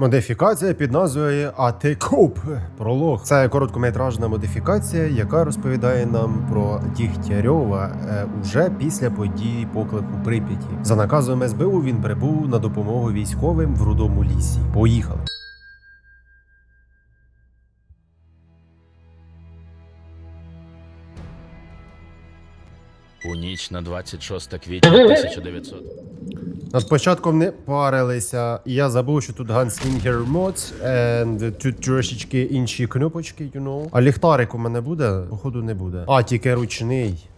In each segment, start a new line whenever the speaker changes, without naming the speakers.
Модифікація під назвою Атикоп. Пролог. Це короткометражна модифікація, яка розповідає нам про Дігтярьова е, уже після події поклику Прип'яті. За наказом СБУ він прибув на допомогу військовим в рудому лісі. Поїхали.
У ніч на 26 квітня 1900.
Над початком не парилися, і я забув, що тут Gunslinger Mods, and тут трошечки інші кнопочки, you know. А ліхтарик у мене буде? Походу не буде. А, тільки ручний.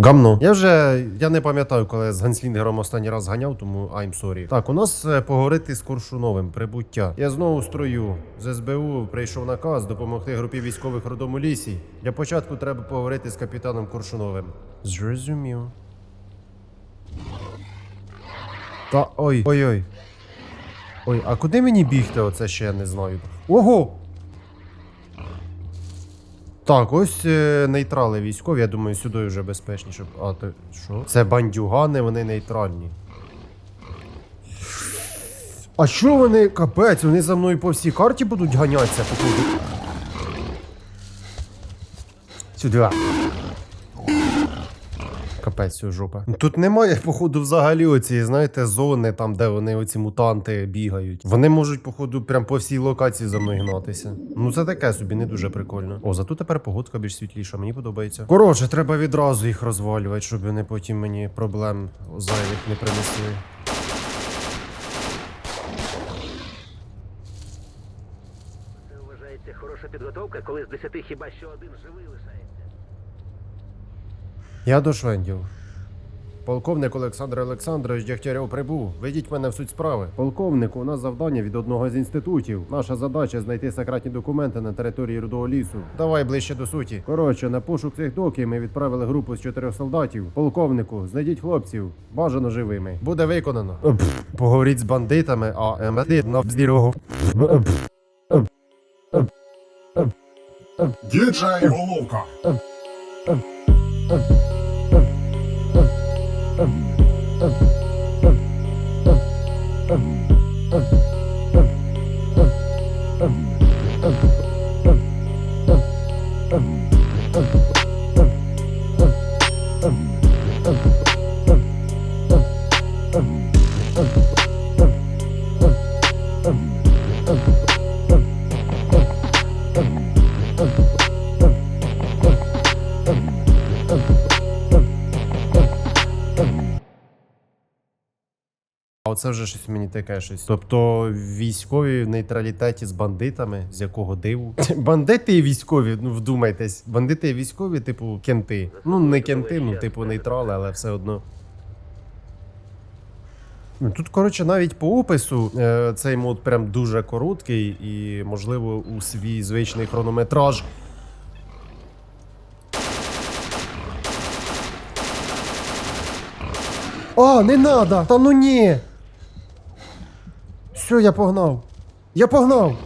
Гамно. Я вже я не пам'ятаю, коли з Ганслінгером останній раз ганяв, тому I'm sorry. Так, у нас е, поговорити з Коршуновим. Прибуття. Я знову строю. З СБУ прийшов наказ допомогти групі військових в родому лісі. Для початку треба поговорити з капітаном Коршуновим. Зрозумів. Та ой. Ой-ой. Ой, а куди мені бігти? Оце ще я не знаю. Ого! Так, ось е, нейтрали військові, я думаю, сюди вже безпечніше. А, то що? Це бандюгани, вони нейтральні. А що вони, капець, вони за мною по всій карті будуть ганятися, походу. Сюди. Капець цього жопа. Тут немає, походу, взагалі оцієї, знаєте, зони, там, де вони оці мутанти бігають. Вони можуть, походу, прям по всій локації за мною гнатися. Ну це таке собі, не дуже прикольно. О, зато тепер погодка більш світліша, мені подобається. Коротше, треба відразу їх розвалювати, щоб вони потім мені проблем зайвих не принесли.
Це вважається хороша підготовка, коли з десяти хіба що один живий лишається.
Я до швендів. Полковник Олександр Олександрович Дягтярьов прибув. Ведіть мене в суть справи. Полковнику, у нас завдання від одного з інститутів. Наша задача знайти секретні документи на території Рудого лісу. Давай ближче до суті. Коротше, на пошук цих доків ми відправили групу з чотирьох солдатів. Полковнику, знайдіть хлопців, бажано живими. Буде виконано. Поговоріть з бандитами, а МД на взірого.
Діджей головка.
um, um, um, um, um. Оце вже щось мені таке щось. Тобто військові в нейтралітеті з бандитами, з якого диву. Бандити і військові, ну вдумайтесь. Бандити і військові, типу, кенти. Ну, не кенти, ну, типу, нейтрали, але все одно. Тут, коротше, навіть по опису е, цей мод прям дуже короткий і, можливо, у свій звичний хронометраж. А, не надо! Та ну ні! Все, я погнав. Я погнав.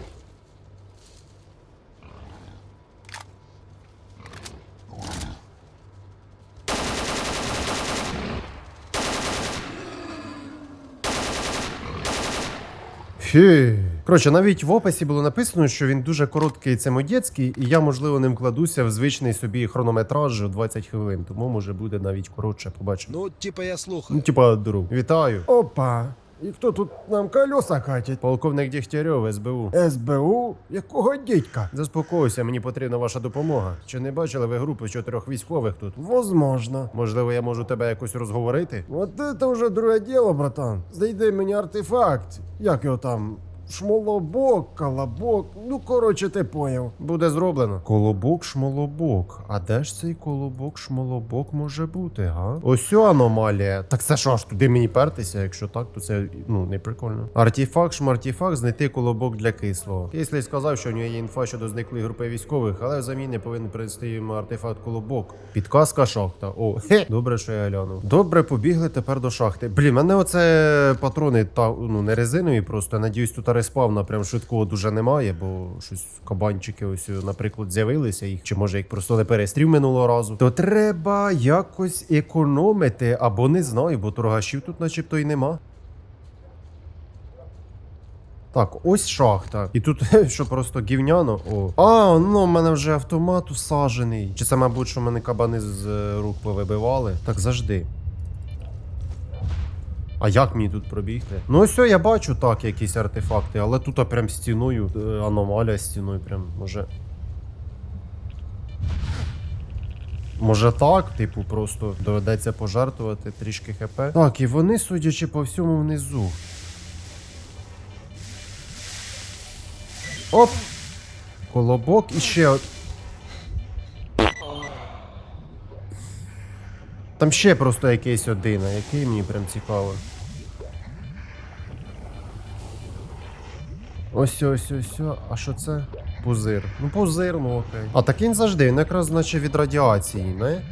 Фі. Коротше, навіть в описі було написано, що він дуже короткий, це модєцький, і я, можливо, ним кладуся в звичний собі хронометраж у 20 хвилин, тому може буде навіть коротше, побачимо.
Ну, типа я слухаю.
Ну, типа, друг. Вітаю. Опа. І хто тут нам кольоса катить? Полковник Дігтярьов, СБУ. СБУ? Якого дідька? Заспокойся, мені потрібна ваша допомога. Чи не бачили ви групу з чотирьох військових тут? Возможно. Можливо, я можу тебе якось розговорити? От це вже друге діло, братан. Знайди мені артефакт. Як його там? Шмолобок, колобок, ну коротше, ти поняв. Буде зроблено. Колобок, шмолобок. А де ж цей колобок, шмолобок може бути, га? Ось аномалія. Так це що аж туди мені пертися? Якщо так, то це ну не прикольно. Артефакт, шмартефакт, знайти колобок для кислого. Кислий сказав, що в нього є інфа щодо зниклої групи військових, але взамін не повинен принести йому артефакт колобок. Підказка шахта. О, хе. Добре, що я глянув. Добре, побігли тепер до шахти. Блін, мене оце патрони та ну не резинові, просто надіюсь, тут респавна прям швидкого дуже немає, бо щось кабанчики ось, наприклад, з'явилися їх, чи може їх просто не перестрів минулого разу. То треба якось економити, або не знаю, бо торгашів тут начебто й нема. Так, ось шахта. І тут що просто гівняно. О. А, ну в мене вже автомат усажений. Чи це, мабуть, що мене кабани з е, рук повибивали? Так, завжди. А як мені тут пробігти? Ну ось я бачу так якісь артефакти, але тут а, прям стіною, е, аномалія стіною, прям може. Може так, типу, просто доведеться пожертвувати трішки хп. Так, і вони, судячи по всьому, внизу. Оп! Колобок і ще. од- Там ще просто якийсь один, а який мені прям цікаво. Ось ось ось. А що це? Пузир. Ну пузир, ну окей. А так він завжди, він якраз наче від радіації, не?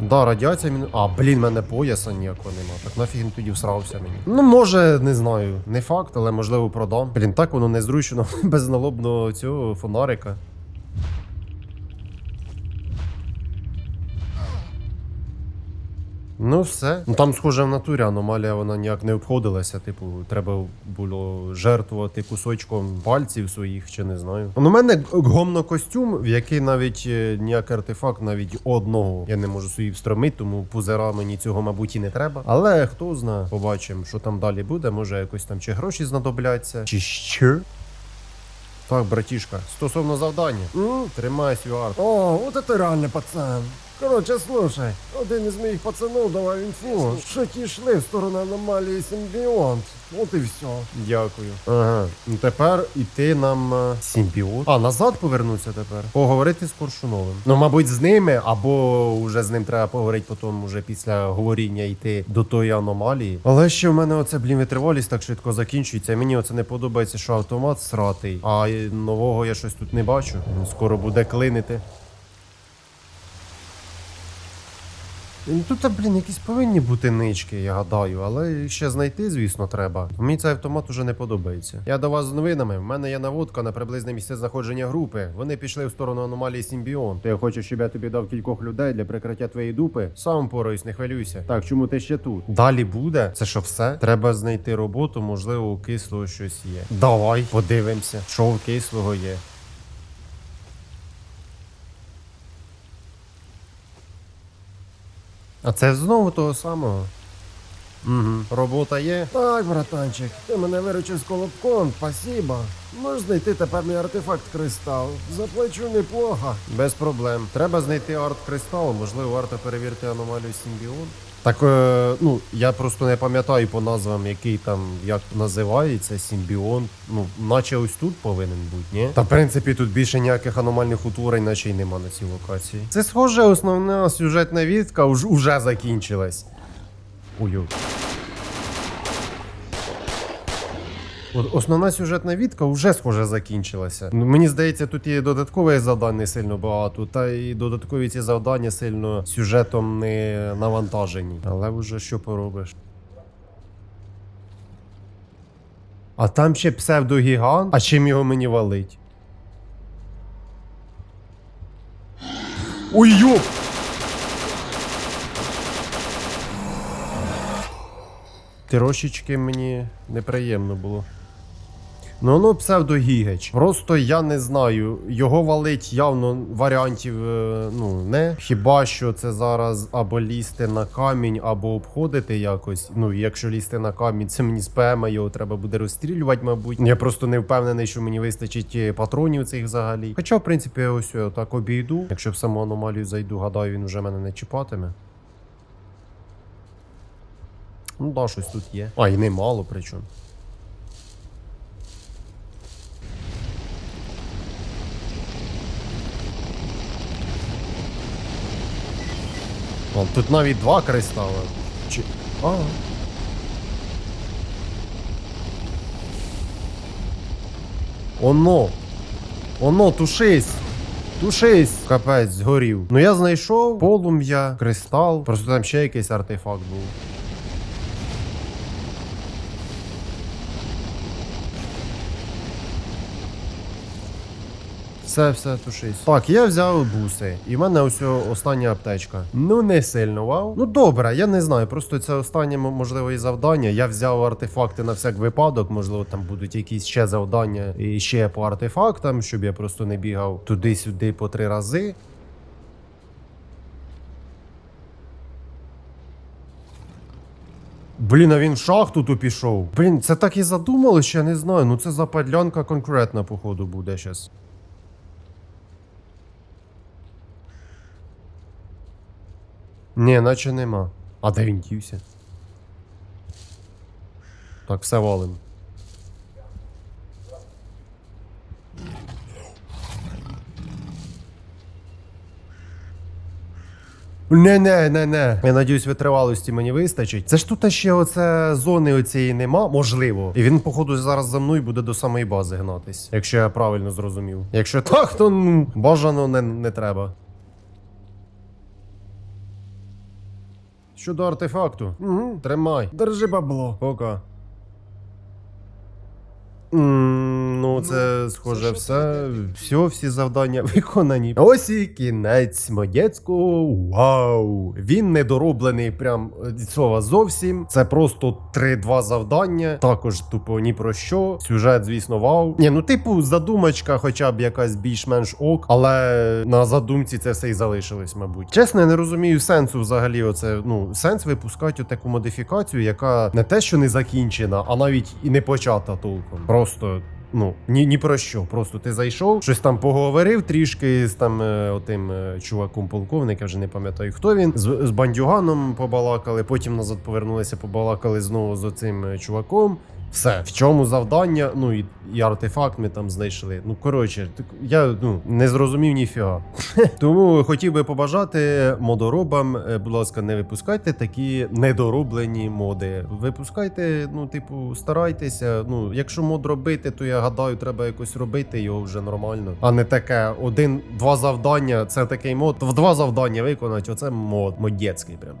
Да, радіація міну. А, блін, мене пояса ніякого нема. Так нафіг він тоді всрався мені. Ну, може, не знаю. Не факт, але можливо продам. Блін, так воно незручно без налобного цього фонарика. Ну, все. Ну там, схоже, в натурі аномалія вона ніяк не обходилася. Типу, треба було жертвувати кусочком пальців своїх, чи не знаю. Ну, у мене гомнокостюм, в який навіть е, ніякий артефакт, навіть одного я не можу собі встромити, тому пузира мені цього, мабуть, і не треба. Але хто зна, побачимо, що там далі буде. Може, якось там чи гроші знадобляться, чи що. Так, братішка, стосовно завдання. м Тримай свій арт.
О, вот это реальный пацан. Короче, слушай, один із моїх пацанов давав інфу, що ті йшли в сторону аномалії Симбіонт. От і все.
Дякую. Ага. Ну тепер іти нам е, симбіот. А, назад повернуться тепер. Поговорити з Коршуновим. Ну, мабуть, з ними, або вже з ним треба поговорити потім, уже після говоріння йти до тої аномалії. Але ще в мене оце, блін, витривалість так швидко закінчується. Мені оце не подобається, що автомат сратий. А нового я щось тут не бачу. Скоро буде клинити. І Тут, блін, якісь повинні бути нички, я гадаю, але ще знайти, звісно, треба. Мені цей автомат уже не подобається. Я до вас з новинами. В мене є наводка на приблизне місце знаходження групи. Вони пішли в сторону аномалії Сімбіон. Ти хочеш, щоб я тобі дав кількох людей для прикриття твоєї дупи? Сам пораюсь, не хвилюйся. Так, чому ти ще тут? Далі буде? Це що все? Треба знайти роботу, можливо, у кислого щось є. Давай, подивимося, що у кислого є. А це знову того самого. Угу. Робота є.
Так, братанчик, ти мене виручив з колобком, спасіба. Можеш знайти тепер мій артефакт кристал. Заплачу неплохо.
Без проблем. Треба знайти арт кристал, можливо, варто перевірити аномалію Сімбіон. Так, е, ну, я просто не пам'ятаю по назвам, який там як називається Сімбіон. Ну, наче ось тут повинен бути, ні? Та в принципі тут більше ніяких аномальних утворень, наче й нема на цій локації. Це схоже, основна сюжетна відка уж, уже закінчилась. Ой. От основна сюжетна відка вже схоже закінчилася. Ну, мені здається, тут і додаткових завдань не сильно багато, та і додаткові ці завдання сильно сюжетом не навантажені. Але вже що поробиш. А там ще псевдогігант. А чим його мені валить? Ой, йоп! Трошечки мені неприємно було. Ну, ну, псевдогігач. Просто я не знаю. Його валить явно варіантів, е, ну, не. Хіба що це зараз або лізти на камінь, або обходити якось. Ну, якщо лізти на камінь, це мені з його треба буде розстрілювати, мабуть. Я просто не впевнений, що мені вистачить е, патронів цих взагалі. Хоча, в принципі, я ось я так обійду. Якщо в саму аномалію зайду, гадаю, він вже мене не чіпатиме. Ну, да, щось тут є. А, і немало причому. О, тут навіть два кристали. Чи. А. Оно. Оно, тушись. Тушись. Капець, згорів. Ну я знайшов полум'я, кристал. Просто там ще якийсь артефакт був. Все, все, тушись. Так, я взяв буси, і в мене ось остання аптечка. Ну, не сильно вау. Ну добре, я не знаю. Просто це останнє, можливо, і завдання. Я взяв артефакти на всяк випадок. Можливо, там будуть якісь ще завдання і ще по артефактам, щоб я просто не бігав туди-сюди по три рази. Блін, а він в шахту ту пішов. Блін, це так і задумали, що я не знаю. Ну це западлянка конкретна, походу, буде щас. Ні, наче нема. А де він дівся? Так, все валим. Не, не, не, не. Я надіюсь, витривалості мені вистачить. Це ж тут ще оце зони оцієї нема, можливо. І він, походу, зараз за мною буде до самої бази гнатись. Якщо я правильно зрозумів. Якщо так, то ну, бажано не, не треба. Щодо артефакту. Угу, тримай.
Держи бабло.
Пока. М, Ну, це схоже все. Все, всі завдання виконані. Ось і кінець модєцького. Вау! Він недороблений прям від слова зовсім. Це просто 3-2 завдання. Також тупо ні про що. Сюжет, звісно, вау. Ні, ну типу, задумочка, хоча б якась більш-менш ок, але на задумці це все і залишилось, мабуть. Чесно, я не розумію сенсу взагалі. Оце ну сенс випускати таку модифікацію, яка не те, що не закінчена, а навіть і не почата толком. Просто. Ну, ні, ні про що. Просто ти зайшов, щось там поговорив трішки з там е, отим е, чуваком полковника, вже не пам'ятаю хто він. З, з бандюганом побалакали, потім назад повернулися, побалакали знову з оцим е, чуваком. Все, в чому завдання? Ну і, і артефакт ми там знайшли. Ну коротше, я ну не зрозумів ніфіга. Тому хотів би побажати модоробам, е, будь ласка, не випускайте такі недороблені моди. Випускайте, ну, типу, старайтеся. Ну, якщо мод робити, то я гадаю, треба якось робити його вже нормально. А не таке один-два завдання. Це такий мод. В два завдання виконати. Оце мод модєцький прям.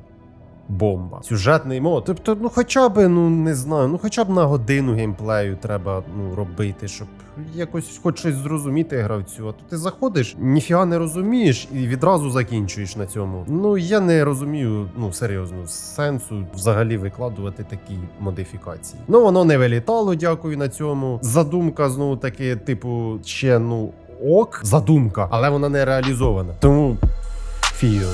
Бомба. Сюжетний мод. Тобто, ну хоча б, ну не знаю, ну хоча б на годину геймплею треба ну, робити, щоб якось хоч щось зрозуміти гравцю. А то ти заходиш, ніфіга не розумієш і відразу закінчуєш на цьому. Ну я не розумію, ну серйозно, сенсу взагалі викладувати такі модифікації. Ну воно не вилітало, дякую на цьому. Задумка знову таки, типу, ще ну ок, задумка, але вона не реалізована. Тому фіо.